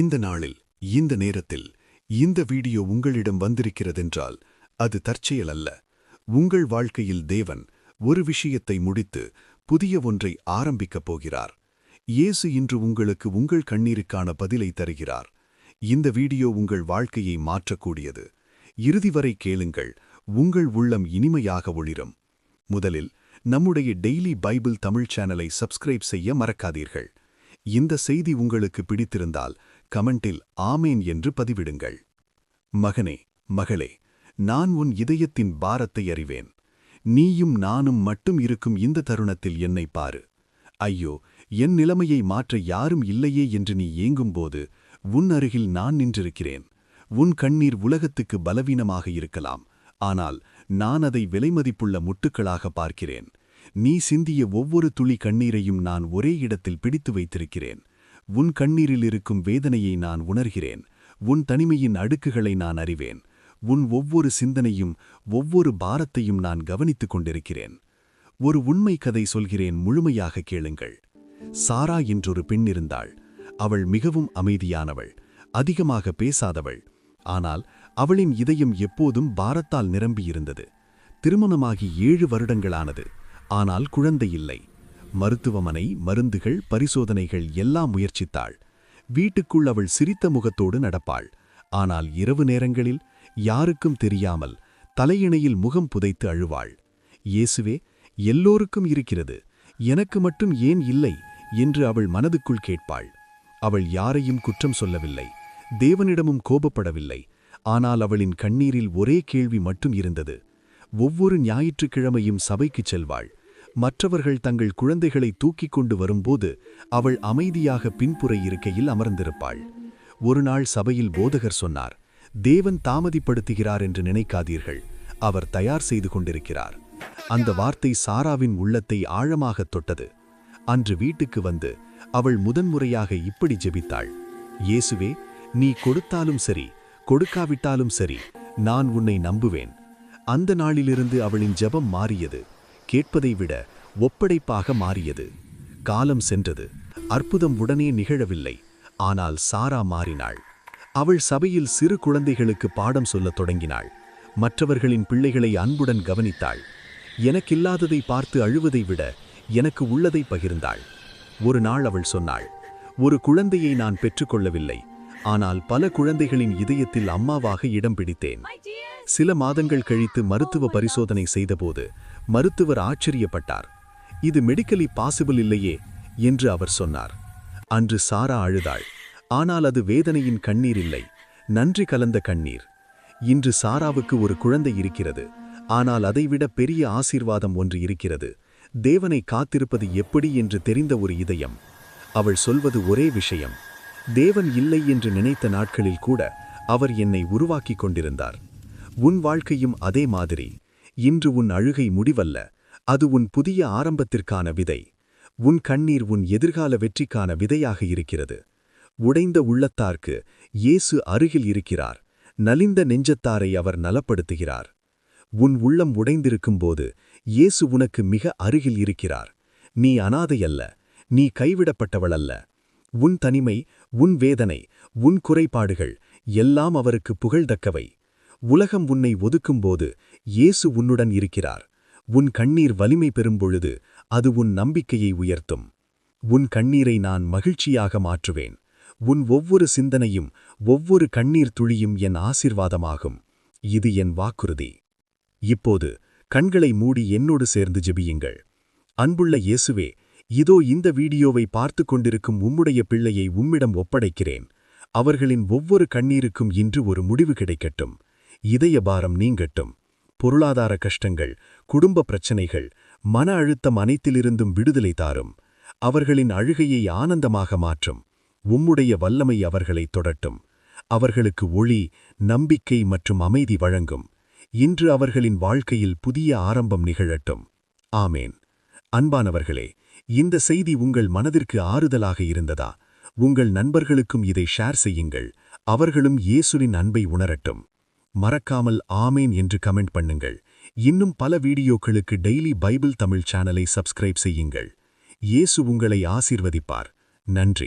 இந்த நாளில் இந்த நேரத்தில் இந்த வீடியோ உங்களிடம் வந்திருக்கிறதென்றால் அது தற்செயல் அல்ல. உங்கள் வாழ்க்கையில் தேவன் ஒரு விஷயத்தை முடித்து புதிய ஒன்றை ஆரம்பிக்கப் போகிறார். இயேசு இன்று உங்களுக்கு உங்கள் கண்ணீருக்கான பதிலை தருகிறார். இந்த வீடியோ உங்கள் வாழ்க்கையை மாற்றக்கூடியது. இறுதி வரை கேளுங்கள் உங்கள் உள்ளம் இனிமையாக ஒளிரும். முதலில் நம்முடைய டெய்லி பைபிள் தமிழ் சேனலை சப்ஸ்கிரைப் செய்ய மறக்காதீர்கள். இந்த செய்தி உங்களுக்கு பிடித்திருந்தால் கமெண்டில் ஆமேன் என்று பதிவிடுங்கள். மகனே மகளே நான் உன் இதயத்தின் பாரத்தை அறிவேன். நீயும் நானும் மட்டும் இருக்கும் இந்த தருணத்தில் என்னை பாரு. ஐயோ என் நிலைமையை மாற்ற யாரும் இல்லையே என்று நீ ஏங்கும்போது உன் அருகில் நான் நின்றிருக்கிறேன். உன் கண்ணீர் உலகத்துக்கு பலவீனமாக இருக்கலாம். ஆனால் நான் அதை விலைமதிப்புள்ள முட்டுக்களாக பார்க்கிறேன். நீ சிந்திய ஒவ்வொரு துளி கண்ணீரையும் நான் ஒரே இடத்தில் பிடித்து வைத்திருக்கிறேன். உன் கண்ணீரில் இருக்கும் வேதனையை நான் உணர்கிறேன். உன் தனிமையின் அடுக்குகளை நான் அறிவேன். உன் ஒவ்வொரு சிந்தனையும் ஒவ்வொரு பாரத்தையும் நான் கவனித்துக் கொண்டிருக்கிறேன். ஒரு உண்மை கதை சொல்கிறேன் முழுமையாக கேளுங்கள். சாரா என்றொரு பெண் இருந்தாள். அவள் மிகவும் அமைதியானவள். அதிகமாக பேசாதவள். ஆனால் அவளின் இதயம் எப்போதும் பாரத்தால் நிரம்பியிருந்தது. திருமணமாகி ஏழு வருடங்களானது. ஆனால் குழந்தை இல்லை. மருத்துவமனை மருந்துகள் பரிசோதனைகள் எல்லாம் முயற்சித்தாள். வீட்டுக்குள் அவள் சிரித்த முகத்தோடு நடப்பாள். ஆனால் இரவு நேரங்களில் யாருக்கும் தெரியாமல் தலையிணையில் முகம் புதைத்து அழுவாள். இயேசுவே எல்லோருக்கும் இருக்கிறது. எனக்கு மட்டும் ஏன் இல்லை? என்று அவள் மனதுக்குள் கேட்பாள். அவள் யாரையும் குற்றம் சொல்லவில்லை. தேவனிடமும் கோபப்படவில்லை. ஆனால் அவளின் கண்ணீரில் ஒரே கேள்வி மட்டும் இருந்தது. ஒவ்வொரு ஞாயிற்றுக்கிழமையும் சபைக்குச் செல்வாள். மற்றவர்கள் தங்கள் குழந்தைகளை தூக்கிக் கொண்டு வரும்போது அவள் அமைதியாக பின்புற இருக்கையில் அமர்ந்திருப்பாள். ஒருநாள் சபையில் போதகர் சொன்னார் தேவன் தாமதிப்படுத்துகிறார் என்று நினைக்காதீர்கள் அவர் தயார் செய்து கொண்டிருக்கிறார். அந்த வார்த்தை சாராவின் உள்ளத்தை ஆழமாகத் தொட்டது. அன்று வீட்டுக்கு வந்து அவள் முதன்முறையாக இப்படி ஜெபித்தாள் இயேசுவே நீ கொடுத்தாலும் சரி கொடுக்காவிட்டாலும் சரி நான் உன்னை நம்புவேன். அந்த நாளிலிருந்து அவளின் ஜெபம் மாறியது. கேட்பதை விட ஒப்படைப்பாக மாறியது. காலம் சென்றது. அற்புதம் உடனே நிகழவில்லை. ஆனால் சாரா மாறினாள். அவள் சபையில் சிறு குழந்தைகளுக்கு பாடம் சொல்லத் தொடங்கினாள். மற்றவர்களின் பிள்ளைகளை அன்புடன் கவனித்தாள். எனக்கில்லாததை பார்த்து அழுவதை விட எனக்கு உள்ளதை பகிர்ந்தாள். ஒரு நாள் அவள் சொன்னாள் ஒரு குழந்தையை நான் பெற்றுக்கொள்ளவில்லை ஆனால் பல குழந்தைகளின் இதயத்தில் அம்மாவாக இடம் பிடித்தேன். சில மாதங்கள் கழித்து மருத்துவ பரிசோதனை செய்தபோது மருத்துவர் ஆச்சரியப்பட்டார். இது மெடிக்கலி பாசிபிள் இல்லையே என்று அவர் சொன்னார். அன்று சாரா அழுதாள். ஆனால் அது வேதனையின் கண்ணீர் இல்லை. நன்றி கலந்த கண்ணீர். இன்று சாராவுக்கு ஒரு குழந்தை இருக்கிறது. ஆனால் அதைவிட பெரிய ஆசீர்வாதம் ஒன்று இருக்கிறது. தேவனை காத்திருப்பது எப்படி என்று தெரிந்த ஒரு இதயம். அவள் சொல்வது ஒரே விஷயம். தேவன் இல்லை என்று நினைத்த நாட்களில் கூட அவர் என்னை உருவாக்கி கொண்டிருந்தார். உன் வாழ்க்கையும் அதே மாதிரி. இன்று உன் அழுகை முடிவல்ல. அது உன் புதிய ஆரம்பத்திற்கான விதை. உன் கண்ணீர் உன் எதிர்கால வெற்றிக்கான விதையாக இருக்கிறது. உடைந்த உள்ளத்தார்க்கு இயேசு அருகில் இருக்கிறார். நலிந்த நெஞ்சத்தாரை அவர் நலப்படுத்துகிறார். உன் உள்ளம் உடைந்திருக்கும்போது இயேசு உனக்கு மிக அருகில் இருக்கிறார். நீ அனாதையல்ல. நீ கைவிடப்பட்டவளல்ல. உன் தனிமை உன் வேதனை உன் குறைபாடுகள் எல்லாம் அவருக்கு புகழ்தக்கவை. உலகம் உன்னை ஒதுக்கும்போது இயேசு உன்னுடன் இருக்கிறார். உன் கண்ணீர் வலிமை பெறும்பொழுது அது உன் நம்பிக்கையை உயர்த்தும். உன் கண்ணீரை நான் மகிழ்ச்சியாக மாற்றுவேன். உன் ஒவ்வொரு சிந்தனையும் ஒவ்வொரு கண்ணீர் துளியும் என் ஆசிர்வாதமாகும். இது என் வாக்குறுதி. இப்போது கண்களை மூடி என்னோடு சேர்ந்து ஜெபியுங்கள். அன்புள்ள இயேசுவே இதோ இந்த வீடியோவை பார்த்து கொண்டிருக்கும் உம்முடைய பிள்ளையை உம்மிடம் ஒப்படைக்கிறேன். அவர்களின் ஒவ்வொரு கண்ணீருக்கும் இன்று ஒரு முடிவு கிடைக்கட்டும். இதய பாரம் நீங்கட்டும். பொருளாதார கஷ்டங்கள் குடும்ப பிரச்சனைகள் மன அழுத்தம் அனைத்திலிருந்தும் விடுதலை தாரும். அவர்களின் அழுகையை ஆனந்தமாக மாற்றும். உம்முடைய வல்லமை அவர்களை தொடட்டும். அவர்களுக்கு ஒளி நம்பிக்கை மற்றும் அமைதி வழங்கும். இன்று அவர்களின் வாழ்க்கையில் புதிய ஆரம்பம் நிகழட்டும். ஆமேன். அன்பானவர்களே இந்த செய்தி உங்கள் மனதிற்கு ஆறுதலாக இருந்ததா? உங்கள் நண்பர்களுக்கும் இதை ஷேர் செய்யுங்கள். அவர்களும் இயேசுவின் அன்பை உணரட்டும். மறக்காமல் ஆமேன் என்று கமெண்ட் பண்ணுங்கள். இன்னும் பல வீடியோக்களுக்கு டெய்லி பைபிள் தமிழ் சேனலை சப்ஸ்கிரைப் செய்யுங்கள். இயேசு உங்களை ஆசீர்வதிப்பார். நன்றி.